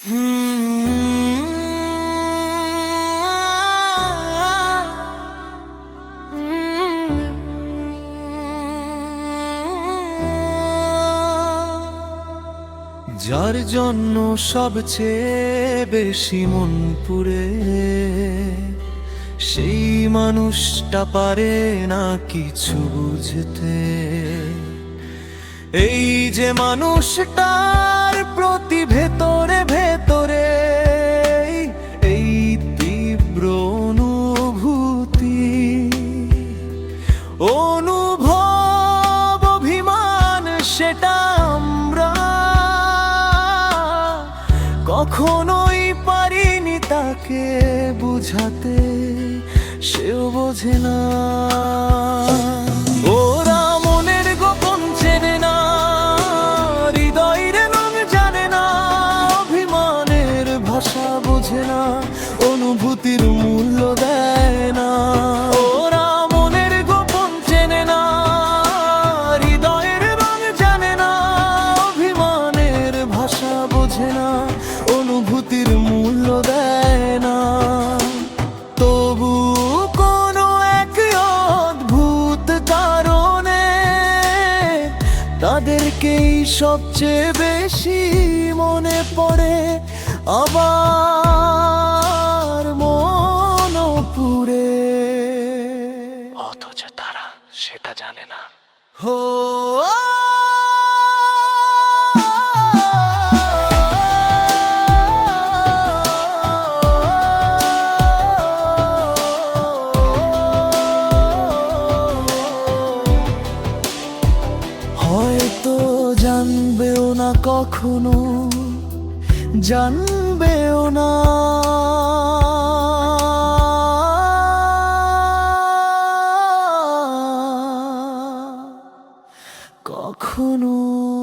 যার জন্য সবচেয়ে বেশি মন পুরে সেই মানুষটা পারে না কিছু বুঝতে। এই যে মানুষটার অনুভব, অভিমান, সেটা আমরা। কখনোই পারিনি তাকে বুঝাতে, সেও বোঝে না। গোপন চেনে না, হৃদয়ের নাম জানে না, অভিমানের ভাষা বোঝে না, অনুভূতির মূল্য দেয়। তাদেরকেই সবচেয়ে বেশি মনে পড়ে আবার মন পুরে অথচ তারা সেটা জানে না। হো জানবেও না কখনো জানবেও না। কখনো।